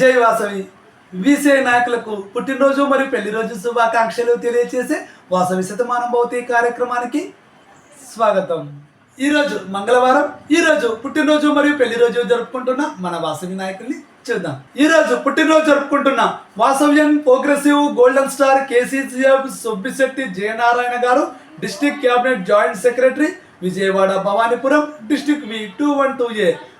జై వాసవి వీసే నాయకులకు పుట్టినరోజు మరియు పెళ్ళి రోజు శుభాకాంక్షలు తెలియజేసే వాసవి శతమానం భౌతి కార్యక్రమానికి స్వాగతం. ఈరోజు మంగళవారం ఈరోజు పుట్టినరోజు మరియు పెళ్ళి రోజు జరుపుకుంటున్న మన వాసవి నాయకుల్ని చూద్దాం. ఈ రోజు పుట్టినరోజు జరుపుకుంటున్న Vasavyan progressive golden star K C C F Subbisetty Jayanarayana garu district cabinet joint secretary Vijayawada Bhavanipuram district V two one two A.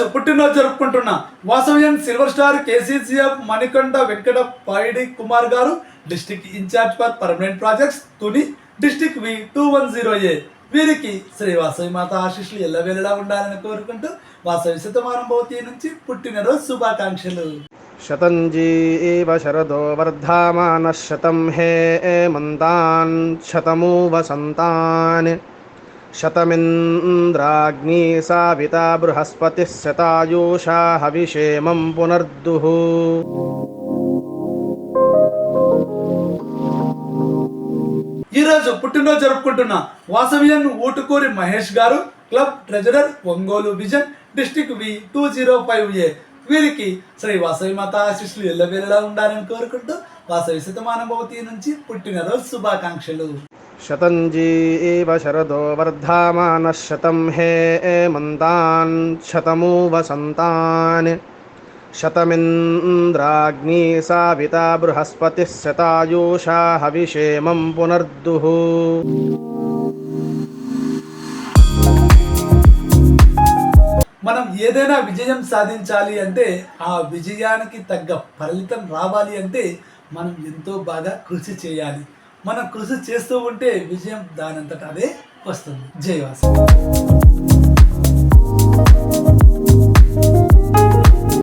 పుట్టినరోజు పుట్టినరోజు జరుపుకుంటున్న Vasavyam silver star K C C F Manikanta Venkata Paidi Kumar garu district incharge for permanent projects Tuni district V two one zero A. వీరికి శ్రీ వాసవి మాత ఆశీస్సులు ఎల్లవేళలా ఉండాలని కోరుకుంటూ వాసవి శతమానుభూతి నుంచి పుట్టినరోజు శుభాకాంక్షలు. శతంజీ శరదో వర్ధమాన శతం హే మంతాన్ శతమూ వసంతాన్ शतमिन्द्राग्नी साविता बृहस्पतिः शतायुषा हविषेमं पुनर्दुः ఈ రోజు పుట్టినరోజు జరుపుకుంటున్న Vasavian Ootukuri Mahesh garu club treasurer Ongole vision district V two zero five A వీరికి శ్రీ వాసవి మాత ఆశీస్సులు ఎల్లవేళలా ఉండాలని కోరుకుంటూ వాసవి శతమానుభవతి నుంచి పుట్టినరోజు శుభాకాంక్షలు शतञ्जीव शरदो वर्धामानः शतं हे मन्तान् शतमु वसन्तान् शतमिन्द्राग्नी साविता बृहस्पतिः शतायुषा हविषेमं पुनर्दुः మనం ఏదైనా విజయం సాధించాలి అంటే ఆ విజయానికి తగ్గ ఫలితం రావాలి అంటే మనం ఎంతో బాగా కృషి చేయాలి మనం కృషి చేస్తూ ఉంటే విజయం దానంతట అదే వస్తుంది. జయవాసం